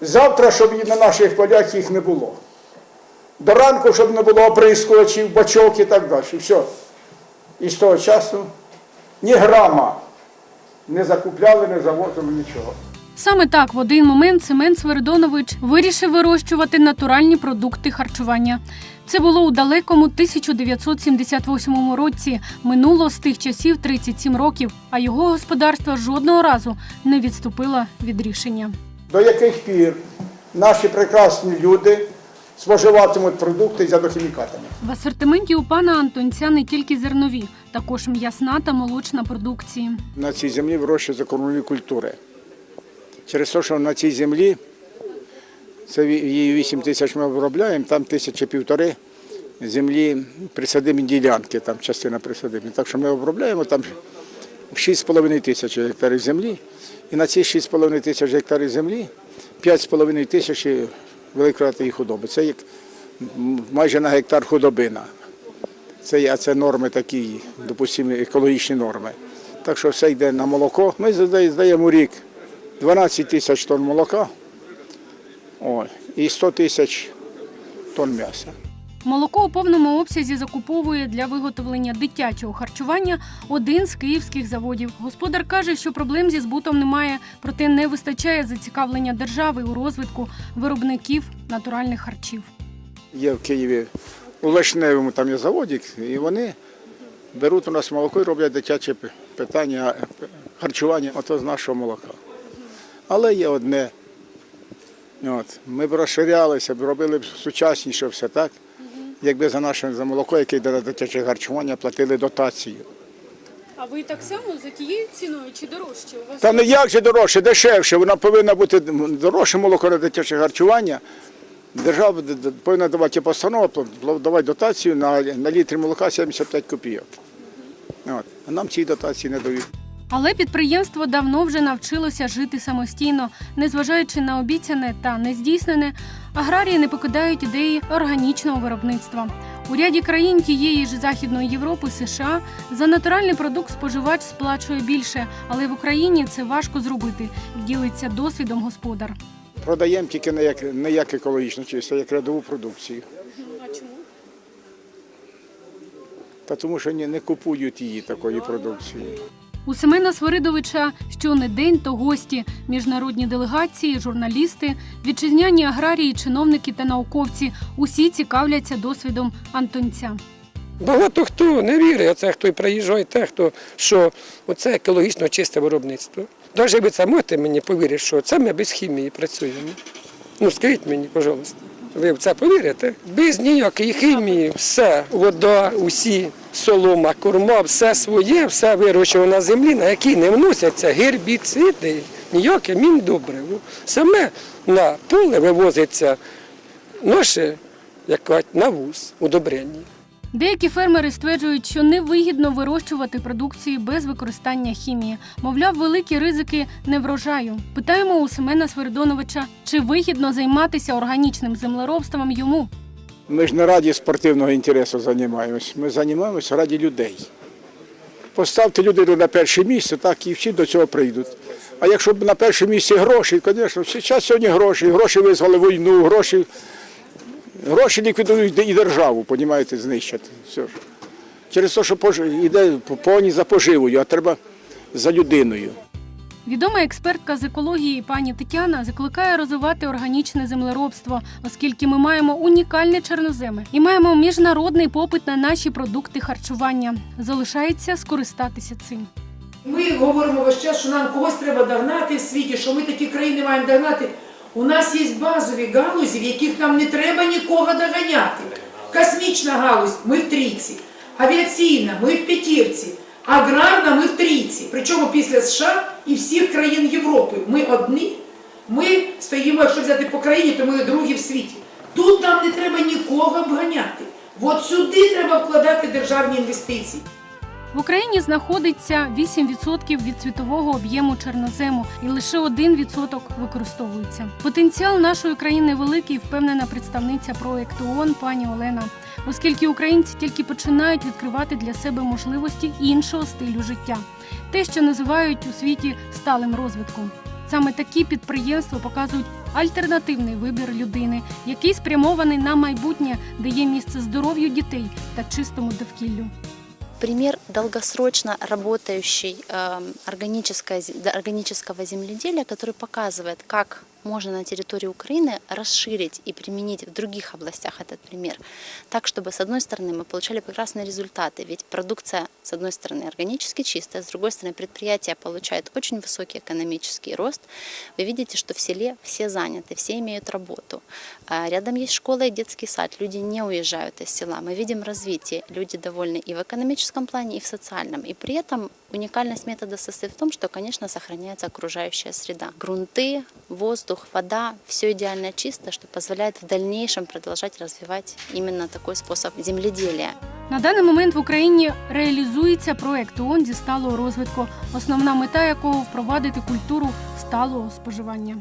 Завтра, щоб на наших полях їх не було. До ранку, щоб не було оприскувачів, бачок і так далі. Все. І з того часу ні грама не закупляли, не завозили нічого. Саме так в один момент Семен Сверидонович вирішив вирощувати натуральні продукти харчування. Це було у далекому 1978 році. Минуло з тих часів 37 років, а його господарство жодного разу не відступило від рішення. До яких пір наші прекрасні люди споживатимуть продукти з ядохімікатами. В асортименті у пана Антонця не тільки зернові, також м'ясна та молочна продукції. На цій землі вирощують закордонні культури. Через те, що на цій землі це її 8 тисяч ми обробляємо, там тисячі півтори землі присадимі ділянки, там частина присадимі. Так що ми обробляємо там 6,5 тисяч гектарів землі. І на ці 6,5 тисяч гектарів землі 5,5 тисяч великої худоби. Це як майже на гектар худобина. Це, є- це норми такі, допустимо, екологічні норми. Так що все йде на молоко. Ми здаємо рік 12 тисяч тонн молока ой, і 100 тисяч тонн м'яса. Молоко у повному обсязі закуповує для виготовлення дитячого харчування один з київських заводів. Господар каже, що проблем зі збутом немає, проте не вистачає зацікавлення держави у розвитку виробників натуральних харчів. Є в Києві у Лешневому там є заводик, і вони беруть у нас молоко і роблять дитяче питання е, харчування ото з нашого молока. Але є одне. От, ми б розширялися, б робили б сучасніше все так, якби за наше за молоко, яке йде на дитяче харчування, платили дотацію. А ви так само за тією ціною чи дорожче? У вас Та не як же дорожче, дешевше. Вона повинна бути дорожче молоко на дитяче харчування. Держава повинна давати постанову, давати дотацію на, на літр молока 75 копійок. От. А нам ці дотації не дають. Але підприємство давно вже навчилося жити самостійно, незважаючи на обіцяне та нездійснене, аграрії не покидають ідеї органічного виробництва. У ряді країн тієї ж Західної Європи, США за натуральний продукт споживач сплачує більше, але в Україні це важко зробити. Ділиться досвідом господар. Продаємо тільки не як, не як екологічно чисто, як рядову продукцію. А чому? Та тому що ні, не купують її такої продукції. У Семена Свиридовича що не день, то гості, міжнародні делегації, журналісти, вітчизняні аграрії, чиновники та науковці усі цікавляться досвідом Антонця. Багато хто не вірить, оце хто і приїжджає, те, хто що оце екологічно чисте виробництво. Навіть ви це можете мені повірити, що це ми без хімії працюємо. Ну скажіть мені, пожалуйста. Ви в це повірите? Без ніякої хімії, все, вода, усі, солома, корма, все своє, все вирощено на землі, на якій не вносяться гербіциди, ніяке міндобриво. Саме на поле вивозиться наше кажуть, навоз, удобрення. Деякі фермери стверджують, що невигідно вирощувати продукцію без використання хімії. Мовляв, великі ризики неврожаю. Питаємо у Семена Свиридоновича, чи вигідно займатися органічним землеробством йому. Ми ж не раді спортивного інтересу займаємось, ми займаємося раді людей. Поставте людину на перше місце, так і всі до цього прийдуть. А якщо б на перше місце гроші, звісно, зараз сьогодні гроші, гроші визвали війну, гроші, гроші ліквідують і державу, понімаєте, знищать. Все ж. Через те, що йде повні за поживою, а треба за людиною. Відома експертка з екології пані Тетяна закликає розвивати органічне землеробство, оскільки ми маємо унікальні чорноземи і маємо міжнародний попит на наші продукти харчування. Залишається скористатися цим. Ми говоримо весь час, що нам когось треба догнати в світі, що ми такі країни маємо догнати. У нас є базові галузі, в яких нам не треба нікого доганяти. Космічна галузь ми в трійці, авіаційна ми в п'ятірці, аграрна ми в трійці. Причому після США і всіх країн Європи. Ми одні, ми стоїмо, якщо взяти по країні, то ми другі в світі. Тут нам не треба нікого обганяти. От сюди треба вкладати державні інвестиції. В Україні знаходиться 8% від світового об'єму чорнозему, і лише 1% використовується. Потенціал нашої країни великий, впевнена представниця проекту ООН пані Олена, оскільки українці тільки починають відкривати для себе можливості іншого стилю життя, те, що називають у світі сталим розвитком. Саме такі підприємства показують альтернативний вибір людини, який спрямований на майбутнє, де є місце здоров'ю дітей та чистому довкіллю Пример долгосрочно работающей э, органической зе- да, органического земледелия, который показывает, как можно на территории Украины расширить и применить в других областях этот пример. Так, чтобы с одной стороны мы получали прекрасные результаты, ведь продукция с одной стороны органически чистая, с другой стороны предприятие получает очень высокий экономический рост. Вы видите, что в селе все заняты, все имеют работу. А Рядом есть школа и детский сад, люди не уезжают из села. Мы видим развитие, люди довольны и в экономическом плане, и в социальном. И при этом уникальность метода состоит в том, что, конечно, сохраняется окружающая среда. Грунты, воздух, вода, все идеально чисто, что позволяет в дальнейшем продолжать развивать именно такой способ земледелия. На даний момент в Україні реалізується проект ООН зі сталого розвитку, основна мета якого впровадити культуру сталого споживання.